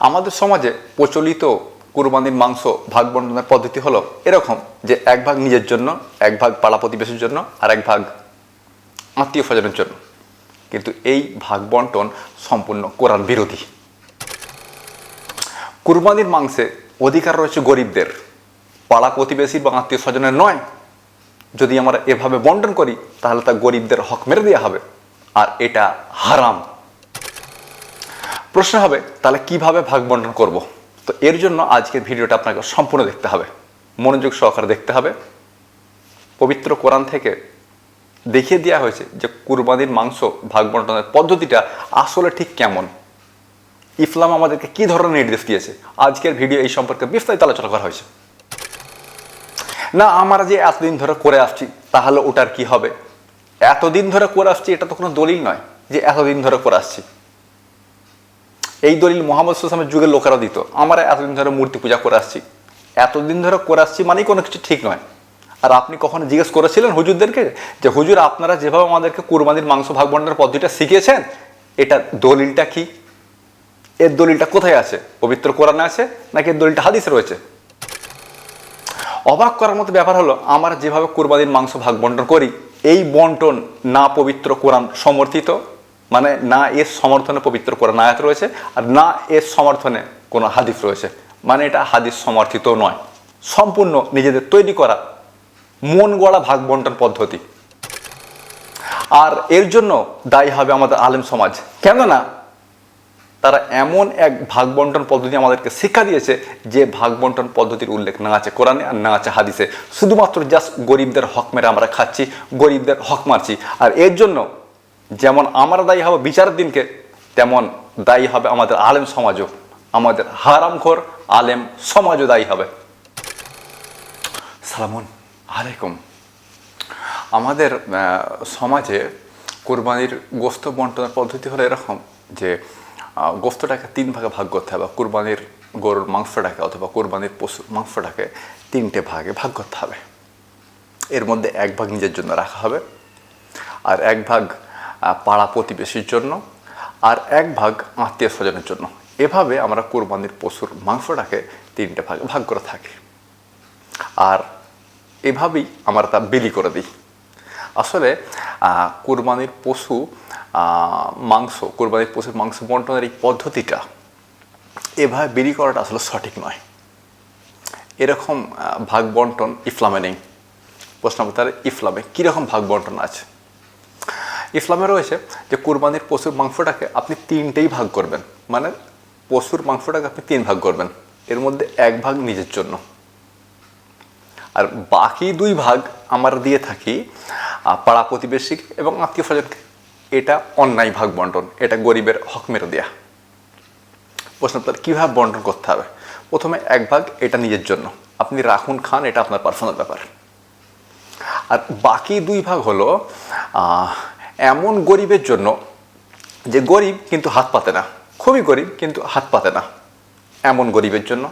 আমাদের সমাজে প্রচলিত কুরবানির মাংস ভাগ বন্টনের পদ্ধতি হলো এরকম যে এক ভাগ নিজের জন্য, এক ভাগ পাড়া প্রতিবেশীর জন্য আর এক ভাগ আত্মীয় স্বজনের জন্য। কিন্তু এই ভাগ বন্টন সম্পূর্ণ কোরআন বিরোধী। কুরবানির মাংসে অধিকার রয়েছে গরিবদের। পাড়া প্রতিবেশী বা আত্মীয় স্বজনের নয়। যদি আমরা এভাবে বন্টন করি, তাহলে তা গরিবদের হক মেরে দেওয়া হবে। আর এটা হারাম। প্রশ্ন হবে, তাহলে কীভাবে ভাগ বন্টন করব? তো এর জন্য আজকের ভিডিওটা আপনাকে সম্পূর্ণ দেখতে হবে। মনোযোগ সহকারে দেখতে হবে। পবিত্র কোরআন থেকে দেখিয়ে দেওয়া হয়েছে যে কুরবানির মাংস ভাগ বন্টনের পদ্ধতিটা আসলে ঠিক কেমন। ইসলাম আমাদেরকে কি ধরনের নির্দেশ দিয়েছে? আজকের ভিডিও এই সম্পর্কে বিস্তারিত আলোচনা করা হয়েছে। না, আমরা যে এতদিন ধরে করে আসছি, তাহলে ওটার কি হবে? এতদিন ধরে করে আসছি, এটা তো কোনো দলিল নয় যে এতদিন ধরে করে আসছি। এই দলিল মোহাম্মদ সুসামের যুগের লোকেরা দিত। আমরা এতদিন ধরে মূর্তি পূজা করে আসছি। এতদিন ধরে করে আসছি মানেই কোনো কিছু ঠিক নয়। আর আপনি কখনো জিজ্ঞেস করেছিলেন হুজুরদেরকে যে, হুজুর, আপনারা যেভাবে আমাদেরকে কুরবানির মাংস ভাগ বন্টনের পদ্ধতিটা শিখিয়েছেন, এটা দলিলটা কি? এর দলিলটা কোথায় আছে? পবিত্র কোরআনে আছে নাকি এর দলিলটা হাদিসে রয়েছে? অবাক করার মতো ব্যাপার হলো, আমরা যেভাবে কুরবানির মাংস ভাগ বন্টন করি, এই বন্টন না পবিত্র কোরআন সমর্থিত মানে না এর সমর্থনে পবিত্র কোরআন আয়াত রয়েছে আর না এর সমর্থনে কোনো হাদিস রয়েছে। মানে এটা হাদিস সমর্থিত নয়। সম্পূর্ণ নিজেদের তৈরি করা মন গড়া ভাগ বন্টন পদ্ধতি। আর এর জন্য দায়ী হবে আমাদের আলেম সমাজ। কেননা তারা এমন এক ভাগ বন্টন পদ্ধতি আমাদেরকে শিক্ষা দিয়েছে যে ভাগ বন্টন পদ্ধতির উল্লেখ না আছে কোরআনে আর না আছে হাদিসে। শুধুমাত্র জাস্ট গরিবদের হক মেরে আমরা খাচ্ছি, গরিবদের হক মারছি। আর এর জন্য যেমন আমরা দায়ী হবে বিচার দিনকে, তেমন দায়ী হবে আমাদের আলেম সমাজও। আমাদের হারামখোর আলেম সমাজও দায়ী হবে। সালামুন আলাইকুম। আমাদের সমাজে কোরবানির গোস্ত বন্টনের পদ্ধতি হলো এরকম যে গোস্তটাকে তিন ভাগে ভাগ করতে হবে। কোরবানির গরুর মাংসটাকে অথবা কোরবানির পশুর মাংসটাকে তিনটে ভাগে ভাগ করতে হবে। এর মধ্যে এক ভাগ নিজের জন্য রাখা হবে। আর এক ভাগ পাড়া প্রতিবেশীর জন্য আর এক ভাগ আত্মীয় স্বজনের জন্য। এভাবে আমরা কোরবানির পশুর মাংসটাকে তিনটে ভাগে ভাগ করে থাকি। আর এভাবেই আমরা তা বিলি করে দিই। আসলে কোরবানির পশু মাংস, কোরবানির পশুর মাংস বন্টনের এই পদ্ধতিটা এভাবে বিলি করাটা আসলে সঠিক নয়। এরকম ভাগ বন্টন ইসলামে নেই। প্রশ্ন তাহলে ইসলামে কীরকম ভাগ বন্টন আছে? ইসলামে রয়েছে যে কুরবানির পশুর মাংসটাকে আপনি তিনটেই ভাগ করবেন। মানে পশুর মাংসটাকে আপনি তিন ভাগ করবেন। এর মধ্যে এক ভাগ নিজের জন্য। আর বাকি দুই ভাগ আমরা দিয়ে থাকি পাড়া প্রতিবেশীকে এবং আত্মীয় স্বজনকে। এটা অন্যায় ভাগ বন্টন। এটা গরিবের হক মেরে দেয়া। প্রশ্ন তার কীভাবে বন্টন করতে হবে? প্রথমে এক ভাগ এটা নিজের জন্য। আপনি রাখুন, খান, এটা আপনার পার্সোনাল ব্যাপার। আর বাকি দুই ভাগ হলো এমন গরিবের জন্য যে গরিব কিন্তু হাত পাতে না, খুবই গরিব কিন্তু হাত পাতে না এমন গরিবের জন্য।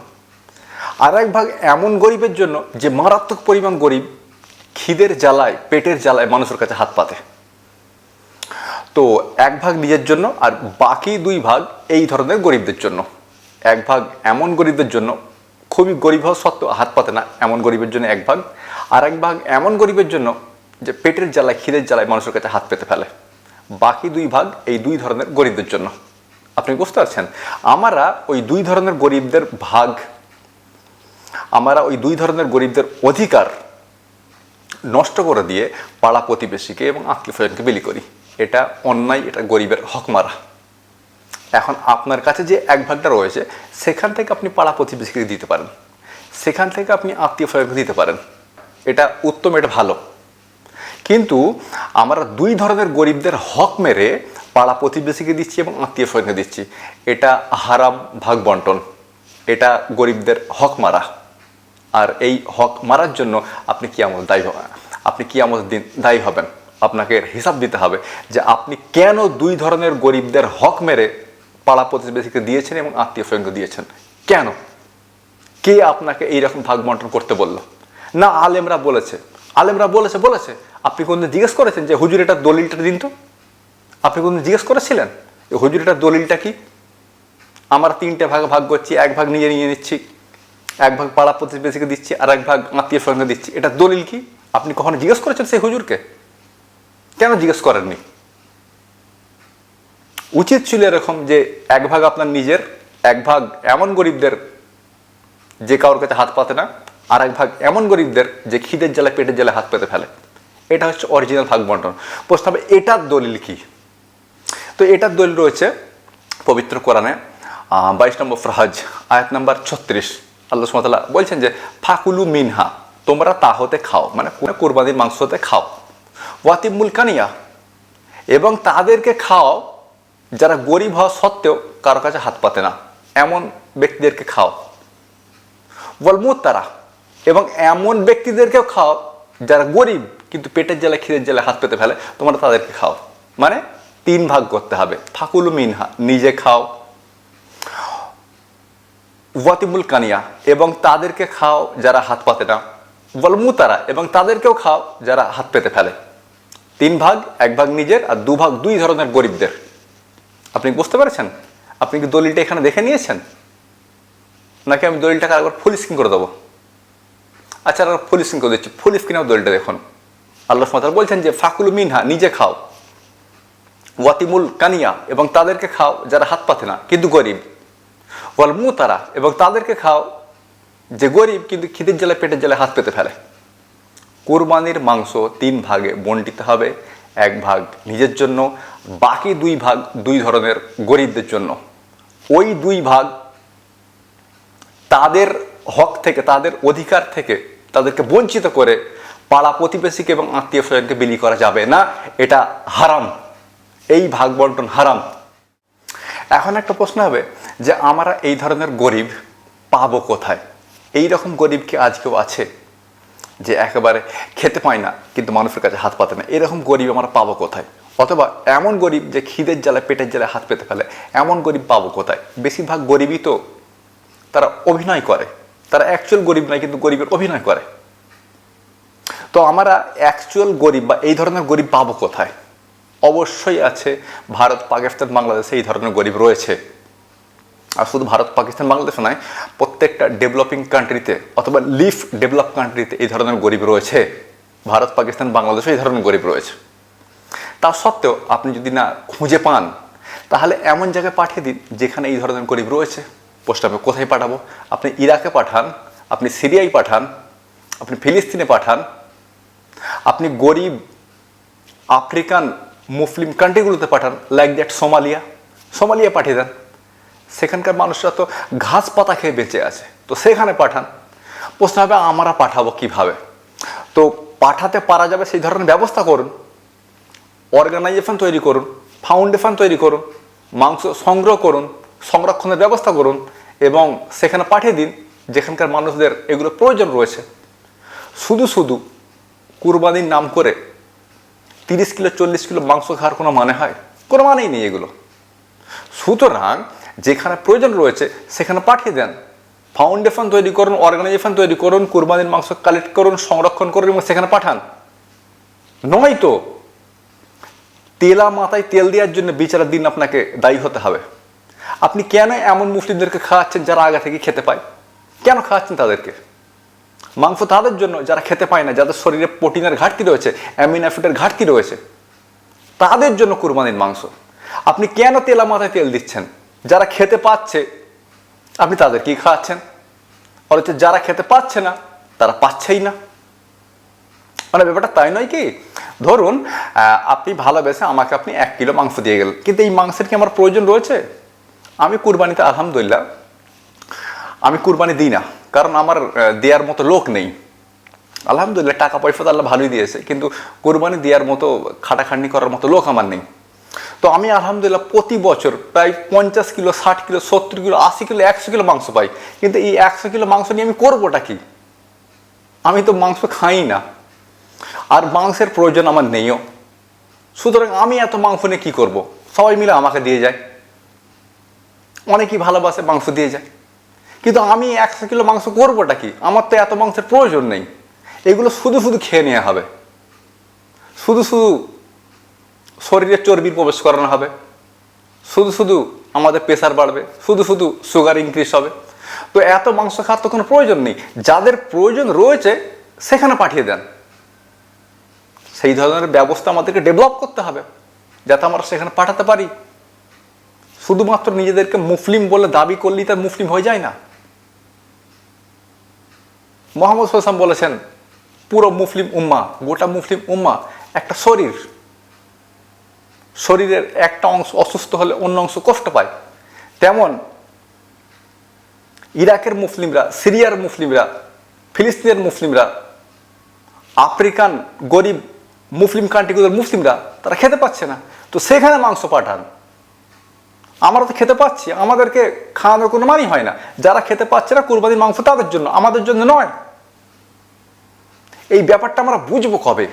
আর এক ভাগ এমন গরিবের জন্য যে মারাত্মক পরিমাণ গরিব খিদের জ্বালায়, পেটের জ্বালায় মানুষের কাছে হাত পাতে। তো এক ভাগ নিজের জন্য আর বাকি দুই ভাগ এই ধরনের গরিবদের জন্য। এক ভাগ এমন গরিবদের জন্য খুবই গরিব হওয়া সত্ত্বেও হাত পাতে না এমন গরিবের জন্য এক ভাগ। আর এক ভাগ এমন গরিবের জন্য যে পেটের জ্বালায়, খিদের জ্বালায় মানুষের কাছে হাত পেতে ফেলে। বাকি দুই ভাগ এই দুই ধরনের গরিবদের জন্য। আপনি বুঝতে পারছেন? আমরা ওই দুই ধরনের গরিবদের ভাগ, আমরা ওই দুই ধরনের গরিবদের অধিকার নষ্ট করে দিয়ে পাড়া প্রতিবেশীকে এবং আত্মীয় স্বজনকে বিলি করি। এটা অন্যায়, এটা গরিবের হক মারা। এখন আপনার কাছে যে এক ভাগটা রয়েছে, সেখান থেকে আপনি পাড়া প্রতিবেশীকে দিতে পারেন। সেখান থেকে আপনি আত্মীয় স্বজনকে দিতে পারেন। এটা উত্তম, এটা ভালো। কিন্তু আমরা দুই ধরনের গরিবদের হক মেরে পাড়া প্রতিবেশীকে দিচ্ছি এবং আত্মীয় স্বজনকে দিচ্ছি। এটা হারাম ভাগ বন্টন। এটা গরিবদের হক মারা। আর এই হক মারার জন্য আপনি কি আমল দায়ী আপনি কি আমল দিন দায়ী হবেন। আপনাকে হিসাব দিতে হবে যে আপনি কেন দুই ধরনের গরিবদের হক মেরে পাড়া প্রতিবেশীকে দিয়েছেন এবং আত্মীয় স্বজনকে দিয়েছেন? কেন? কে আপনাকে এইরকম ভাগ বন্টন করতে বলল? না, আলেমরা বলেছে আলেমরা বলেছে বলেছে। আপনি কোনদিন জিজ্ঞেস করেছেন যে হুজুর এটা দলিলটা দিন তো? আপনি কোনদিন জিজ্ঞেস করেছিলেন? যে হুজুর এটা দলিলটা কি? আমরা তিনটে ভাগে, ভাগ করছি, এক ভাগ নিজে নিয়ে নিচ্ছি। এক ভাগ পাড়া প্রতিবেশীকে দিচ্ছি, আর এক ভাগ আত্মীয় সঙ্গে দিচ্ছি। এটা দলিল কি? আপনি কখনো জিজ্ঞেস করেছেন সেই হুজুরকে? কেন জিজ্ঞেস করেননি? উচিত ছিল এরকম যে এক ভাগ আপনার নিজের, এক ভাগ এমন গরিবদের যে কারোর কাছে হাত পাতে না আর এক ভাগ এমন গরিবদের যে খিদের জ্বালা পেটের জ্বালা হাত পেতে ফেলে। এটা হচ্ছে অরিজিনাল ভাগ বন্টন। প্রশ্ন হবে, এটার দলিল কি? তো এটার দলিল রয়েছে পবিত্র কোরআনে বাইশ নম্বর ফ্রাহাজ, আয়াত নম্বর ছত্রিশ। আল্লাহ সুমতাল্লাহ বলছেন যে, ফাকুলু মিনহা, তোমরা তা হতে খাও মানে কোরবানির মাংস হতে খাও। ওয়াতিমুল কানিয়া, এবং তাদেরকে খাও যারা গরিব হওয়া সত্ত্বেও কারও কাছে হাত পাতে না, এমন ব্যক্তিদেরকে খাও। বলমুত তারা এবং এমন ব্যক্তিদেরকেও খাও যারা গরিব, কিন্তু পেটের জ্বালা খিদের জ্বালা, হাত পেতে ফেলে, তোমরা তাদেরকে খাও। মানে তিন ভাগ করতে হবে। ফাকুলু মিনহা, নিজে খাও। ওয়াতিমুল কানিয়া, এবং তাদেরকে খাও যারা হাত পাতে না। বলমু তারা এবং তাদেরকেও খাও যারা হাত পেতে ফেলে। তিন ভাগ, এক ভাগ নিজের, আর দু ভাগ দুই ধরনের গরিবদের। আপনি বুঝতে পেরেছেন? আপনি কি দলিলটা এখানে দেখে নিয়েছেন? নাকি আমি দলিলটাকে একবার ফুল স্ক্রিন করে দেবো? আচ্ছা আর ফুল স্ক্রিন করে দিচ্ছি ফুল স্ক্রিনেও দলিলটা দেখুন। আল্লাহ সুমাতাল বলছেন যে, ফাকুলু মিনহা, নিজে খাও। ওয়াতিমুল কানিয়া, এবং তাদেরকে খাও যারা হাত পাতে না, কিন্তু গরিব। ওয়াল তারা এবং তাদেরকে খাও যে গরিব, কিন্তু খিদের জেলে পেটের জেলে হাত পেতে ফেলে। কোরবানির মাংস তিন ভাগে বন্টিতে হবে, এক ভাগ নিজের জন্য, বাকি দুই ভাগ দুই ধরনের গরিবদের জন্য। ওই দুই ভাগ তাদের হক থেকে, তাদের অধিকার থেকে তাদেরকে বঞ্চিত করে পাড়া প্রতিবেশীকে এবং আত্মীয় স্বজনকে বিলি করা যাবে না। এটা হারাম। এই ভাগ বন্টন হারাম। এখন একটা প্রশ্ন হবে যে আমরা এই ধরনের গরিব পাবো কোথায়? এই রকম গরিব কি আজকেও আছে? যে একেবারে খেতে পায় না, কিন্তু মানুষের কাছে হাত পাতে না। এরকম গরিব আমরা পাবো কোথায়? অথবা এমন গরিব যে খিদের জ্বালায়, পেটের জ্বালায় হাত পেতে ফেলে, এমন গরিব পাবো কোথায়? বেশিরভাগ গরিবই তো তারা অভিনয় করে। তারা অ্যাকচুয়াল গরিব নয়, কিন্তু গরিবের অভিনয় করে। তো আমরা অ্যাকচুয়াল গরিব বা এই ধরনের গরিব পাবো কোথায়? অবশ্যই আছে, ভারত, পাকিস্তান, বাংলাদেশে এই ধরনের গরিব রয়েছে। আর শুধু ভারত, পাকিস্তান, বাংলাদেশ নয়, প্রত্যেকটা ডেভেলপিং কান্ট্রিতে অথবা লিফ ডেভেলপ কান্ট্রিতে এই ধরনের গরিব রয়েছে। ভারত, পাকিস্তান বাংলাদেশে এই ধরনের গরিব রয়েছে। তা সত্ত্বেও আপনি যদি না খুঁজে পান, তাহলে এমন জায়গায় পাঠিয়ে দিন যেখানে এই ধরনের গরিব রয়েছে। পোস্ট আমি কোথায় পাঠাবো? আপনি ইরাকে পাঠান, আপনি সিরিয়ায় পাঠান, আপনি ফিলিস্তিনে পাঠান, আপনি গরিব আফ্রিকান মুসলিম কান্ট্রিগুলোতে পাঠান লাইক দ্যাট সোমালিয়া। সোমালিয়া পাঠিয়ে দেন। সেখানকার মানুষরা তো ঘাস পাতা খেয়ে বেঁচে আছে। তো সেখানে পাঠান। প্রশ্ন হবে, আমরা পাঠাবো কীভাবে? তো পাঠাতে পারা যাবে সেই ধরনের ব্যবস্থা করুন। অর্গানাইজেশন তৈরি করুন, ফাউন্ডেশন তৈরি করুন, মাংস সংগ্রহ করুন, সংরক্ষণের ব্যবস্থা করুন। এবং সেখানে পাঠিয়ে দিন, যেখানকার মানুষদের এগুলো প্রয়োজন রয়েছে। শুধু শুধু কুরবানির নাম করে তিরিশ কিলো, চল্লিশ কিলো মাংস খাওয়ার কোনো মানে হয়? কোনো মানেই নেই এগুলো। সুতরাং যেখানে প্রয়োজন রয়েছে, সেখানে পাঠিয়ে দেন। ফাউন্ডেশন তৈরি করুন, অর্গানাইজেশন তৈরি করুন, কুরবানির মাংস কালেক্ট করুন, সংরক্ষণ করুন এবং সেখানে পাঠান। নয় তো তেলা মাথায় তেল দেওয়ার জন্য বিচারের দিন আপনাকে দায়ী হতে হবে। আপনি কেন এমন মুসলিমদেরকে খাওয়াচ্ছেন যারা আগে থেকে খেতে পায়? কেন খাওয়াচ্ছেন তাদেরকে? মাংস তাদের জন্য যারা খেতে পায় না, যাদের শরীরে প্রোটিনের ঘাটতি রয়েছে, অ্যামিন অ্যাসিডের ঘাটতি রয়েছে, তাদের জন্য কুরবানির মাংস। আপনি কেন তেলা মাথায় তেল দিচ্ছেন? যারা খেতে পাচ্ছে, আপনি তাদেরকেই খাওয়াচ্ছেন। অথচ যারা খেতে পাচ্ছে না, তারা পাচ্ছেই না। মানে ব্যাপারটা তাই নয় কি? ধরুন আপনি ভালোবেসে আমাকে আপনি এক কিলো মাংস দিয়ে গেলেন, কিন্তু এই মাংসের কি আমার প্রয়োজন রয়েছে? আমি কুরবানিতে আলহামদুলিল্লাহ, আমি কুরবানি দিই না, কারণ আমার দেওয়ার মতো লোক নেই। আলহামদুলিল্লাহ, টাকা পয়সা তো আল্লাহ ভালোই দিয়েছে, কিন্তু কোরবানি দেওয়ার মতো খাটাখাটনি করার মতো লোক আমার নেই। তো আমি আলহামদুলিল্লাহ প্রতি বছর প্রায় পঞ্চাশ কিলো, ষাট কিলো, সত্তর কিলো, আশি কিলো, একশো কিলো মাংস পাই। কিন্তু এই একশো কিলো মাংস নিয়ে আমি করবোটা কি? আমি তো মাংস খাই না, আর মাংসের প্রয়োজন আমার নেইও। সুতরাং আমি এত মাংস নিয়ে কী করব? সবাই মিলে আমাকে দিয়ে যায়। অনেকেই ভালোবাসে মাংস দিয়ে যায়। কিন্তু আমি একশো কিলো মাংস করবোটা কি? আমার তো এত মাংসের প্রয়োজন নেই। এগুলো শুধু শুধু খেয়ে নেওয়া হবে। শুধু শুধু শরীরে চর্বির প্রবেশ করানো হবে। শুধু শুধু আমাদের প্রেশার বাড়বে। শুধু শুধু সুগার ইনক্রিজ হবে। তো এত মাংস খাওয়ার তো কোনো প্রয়োজন নেই। যাদের প্রয়োজন রয়েছে, সেখানে পাঠিয়ে দেন। সেই ধরনের ব্যবস্থা আমাদেরকে ডেভেলপ করতে হবে। যাতে আমরা সেখানে পাঠাতে পারি। শুধুমাত্র নিজেদেরকে মুসলিম বলে দাবি করলেই তার মুসলিম হয়ে যায় না। মোহাম্মদ হোসাম বলেছেন, পুরো মুসলিম উম্মা গোটা মুসলিম উম্মা একটা শরীর। শরীরের একটা অংশ অসুস্থ হলে অন্য অংশ কষ্ট পায়। তেমন ইরাকের মুসলিমরা সিরিয়ার মুসলিমরা ফিলিস্তিনের মুসলিমরা আফ্রিকান গরিব মুসলিম কান্ট্রিগুলোর মুসলিমরা তারা খেতে পাচ্ছে না। তো সেখানে মাংস পাঠান। আমরা তো খেতে পাচ্ছি, আমাদেরকে খাওয়ানোর কোনো মানি হয় না। যারা খেতে পাচ্ছে না, কুরবানির মাংস তাদের জন্য, আমাদের জন্য নয়। এই ব্যাপারটা আমরা বুঝব কবে?